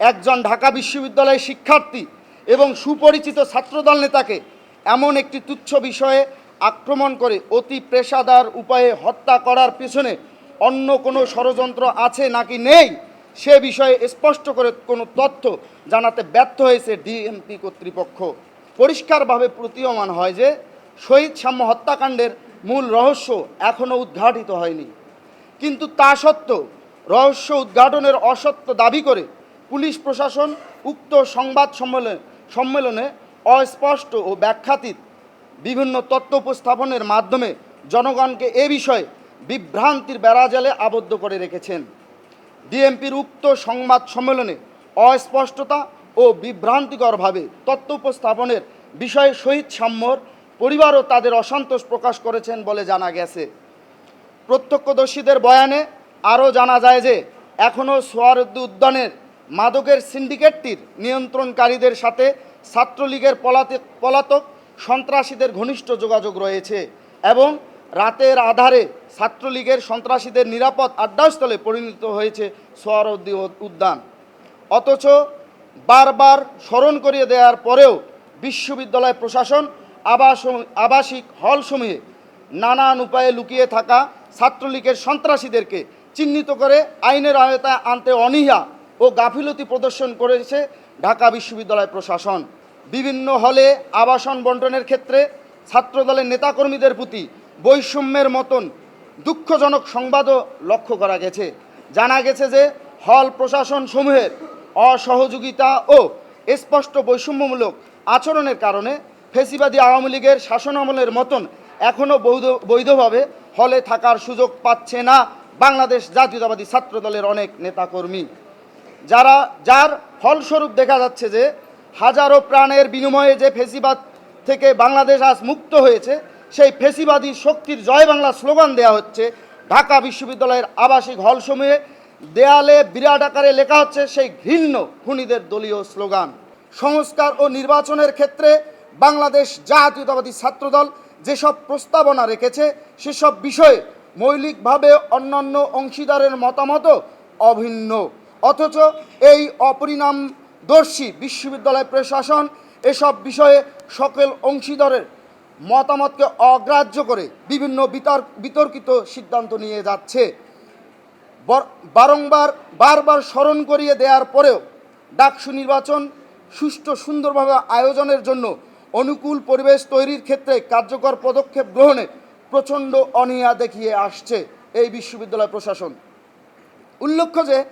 একজন ঢাকা বিশ্ববিদ্যালয়ের শিক্ষার্থী এবং সুপরিচিত ছাত্রদল নেতাকে এমন একটি তুচ্ছ বিষয়ে আক্রমণ করে অতি পেশাদার উপায়ে হত্যা করার পেছনে অন্য কোনো ষড়যন্ত্র আছে নাকি নেই, সে বিষয়ে স্পষ্ট করে কোনো তথ্য জানাতে ব্যর্থ হয়েছে ডিএমপি কর্তৃপক্ষ। পরিষ্কারভাবে প্রতীয়মান হয় যে, শহীদ সাম্য হত্যাকাণ্ডের মূল রহস্য এখনও উদ্ঘাটিত হয়নি। কিন্তু তা সত্ত্বেও রহস্য উদ্ঘাটনের অসত্য দাবি করে পুলিশ প্রশাসন উক্ত সংবাদ সম্মেলনে সম্মেলনে অস্পষ্ট ও ব্যাখ্যাতীত বিভিন্ন তথ্য উপস্থাপনের মাধ্যমে জনগণকে এ বিষয়ে বিভ্রান্তির বেড়াজালে আবদ্ধ করে রেখেছেন। ডিএমপির উক্ত সংবাদ সম্মেলনে অস্পষ্টতা ও বিভ্রান্তিকরভাবে তথ্য উপস্থাপনের বিষয়ে শহীদ সাম্যর পরিবারও তাদের অসন্তোষ প্রকাশ করেছেন বলে জানা গেছে। প্রত্যক্ষদর্শীদের বয়ানে আরও জানা যায় যে, এখনও সোয়ারদ্দি উদ্যানের মাদকের সিন্ডিকেটটির নিয়ন্ত্রণকারীদের সাথে ছাত্রলীগের পলাতক পলাতক সন্ত্রাসীদের ঘনিষ্ঠ যোগাযোগ রয়েছে এবং রাতের আধারে ছাত্রলীগের সন্ত্রাসীদের নিরাপদ আড্ডাস্থলে পরিণত হয়েছে সোয়ারদ্দি উদ্যান। অথচ বারবার স্মরণ করিয়ে দেওয়ার পরেও বিশ্ববিদ্যালয় প্রশাসন আবাস আবাসিক হলসমূহে নানান উপায়ে লুকিয়ে থাকা ছাত্রলীগের সন্ত্রাসীদেরকে চিহ্নিত করে আইনের আয়তায় আনতে অনীহা ও গাফিলতি প্রদর্শন করেছে ঢাকা বিশ্ববিদ্যালয় প্রশাসন। বিভিন্ন হলে আবাসন বন্টনের ক্ষেত্রে ছাত্রদলের নেতাকর্মীদের প্রতি বৈষম্যের মতন দুঃখজনক সংবাদও লক্ষ্য করা গেছে। জানা গেছে যে হল প্রশাসন সমূহের অসহযোগিতা ও স্পষ্ট বৈষম্যমূলক আচরণের কারণে ফেসিবাদী আওয়ামী লীগের শাসনামলের মতন এখনও বৈধ, বৈধভাবে হলে থাকার সুযোগ পাচ্ছে না বাংলাদেশ জাতীয়তাবাদী ছাত্রদলের অনেক নেতাকর্মী। যারা, যার ফলস্বরূপ দেখা যাচ্ছে যে হাজারো প্রাণের বিনিময়ে যে ফেসিবাদ থেকে বাংলাদেশ আজ মুক্ত হয়েছে, সেই ফেসিবাদী শক্তির জয় বাংলা স্লোগান দেওয়া হচ্ছে। ঢাকা বিশ্ববিদ্যালয়ের আবাসিক হলসমূহে দেয়ালে বিরাট আকারে লেখা হচ্ছে সেই ঘৃণ্য খুনিদের দলীয় স্লোগান। সংস্কার ও নির্বাচনের ক্ষেত্রে বাংলাদেশ জাতীয়তাবাদী ছাত্রদল যেসব প্রস্তাবনা রেখেছে, সেসব বিষয়ে মৌলিকভাবে অন্যান্য অংশীদারের মতামতও অভিন্ন। অথচ এই অপরিণামদর্শী বিশ্ববিদ্যালয় প্রশাসন এসব বিষয়ে সকল অংশীদারের মতামতকে অগ্রাহ্য করে বিভিন্ন বিতর্ক, বিতর্কিত সিদ্ধান্ত নিয়ে যাচ্ছে। বর- বারংবার, বারবার স্মরণ করিয়ে দেওয়ার পরেও ডাকসু নির্বাচন সুষ্ঠু সুন্দরভাবে আয়োজনের জন্য অনুকূল পরিবেশ তৈরির ক্ষেত্রে কার্যকর পদক্ষেপ গ্রহণে প্রচণ্ড অনীহা দেখিয়ে আসছে এই বিশ্ববিদ্যালয় প্রশাসন। উল্লেখ্য যে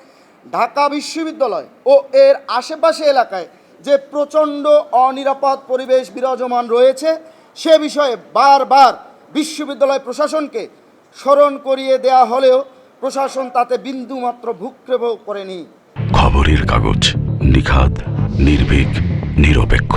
ঢাকা বিশ্ববিদ্যালয় ও এর আশেপাশে এলাকায় যে প্রচণ্ড অনিরাপদ পরিবেশ বিরাজমান রয়েছে, সে বিষয়ে বারবার বিশ্ববিদ্যালয় প্রশাসনকে স্মরণ করিয়ে দেয়া হলেও প্রশাসন তাতে বিন্দুমাত্র ভূক্ষেপ করেনি। খবরের কাগজ নিখাদ, নির্ভীক, নিরপেক্ষ।